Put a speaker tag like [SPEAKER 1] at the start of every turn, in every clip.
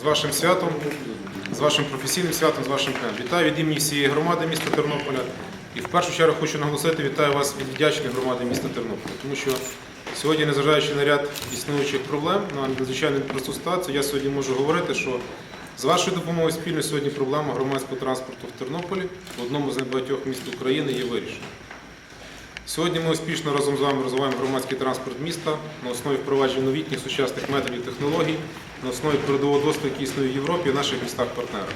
[SPEAKER 1] з вашим святом, з вашим професійним святом, з вашим днем. Вітаю від імені всієї громади міста Тернополя. І в першу чергу хочу наголосити, вітаю вас від вдячної громади міста Тернополя, тому що сьогодні, незважаючи на ряд існуючих проблем, на надзвичайно непросту ситуацію, я сьогодні можу говорити, що з вашою допомогою спільно сьогодні проблема громадського транспорту в Тернополі, в одному з небагатьох міст України, є вирішена. Сьогодні ми успішно разом з вами розвиваємо громадський транспорт міста на основі впровадження новітніх сучасних методів технологій, на основі передового досвіду, який існує в Європі і в наших містах-партнерах.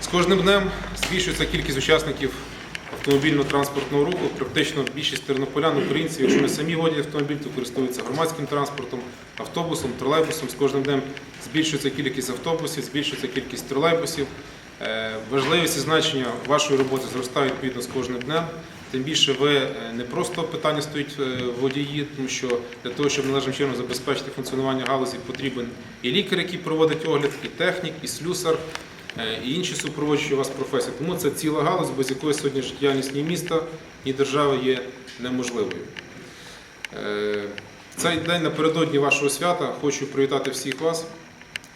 [SPEAKER 1] З кожним днем збільшується кількість учасників автомобільно-транспортного руху. Практично більшість тернополян, українців, якщо не самі водять автомобіль, то користуються громадським транспортом, автобусом, тролейбусом. З кожним днем збільшується кількість автобусів, збільшується кількість тролейбусів. Е, Важливість і значення вашої роботи зростає відповідно з кожним днем. Тим більше ви е, не просто питання стоїть е, водії, тому що для того, щоб належним чином забезпечити функціонування галузі, потрібен і лікар, який проводить огляд, і технік, і слюсар, е, і інші супроводжуючі вас професії. Тому це ціла галузь, без якої сьогодні життєдіяльність ні міста, ні держави є неможливою. Цей день напередодні вашого свята хочу привітати всіх вас,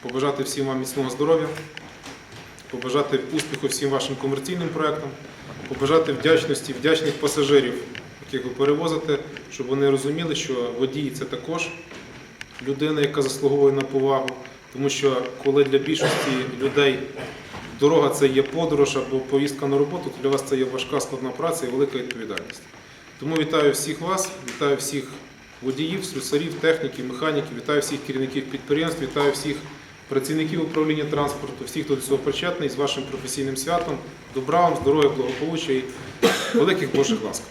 [SPEAKER 1] побажати всім вам міцного здоров'я, побажати успіху всім вашим комерційним проектам, побажати вдячності, вдячних пасажирів, яких ви перевозите, щоб вони розуміли, що водій це також людина, яка заслуговує на повагу. Тому що коли для більшості людей дорога це є подорож або поїздка на роботу, то для вас це є важка складна праця і велика відповідальність. Тому вітаю всіх вас, вітаю всіх водіїв, слюсарів, техніків, механіків, вітаю всіх керівників підприємств, вітаю всіх працівників управління транспорту, всіх, хто до цього причетний, з вашим професійним святом. Добра вам, здоров'я, благополуччя і великих Божих ласк.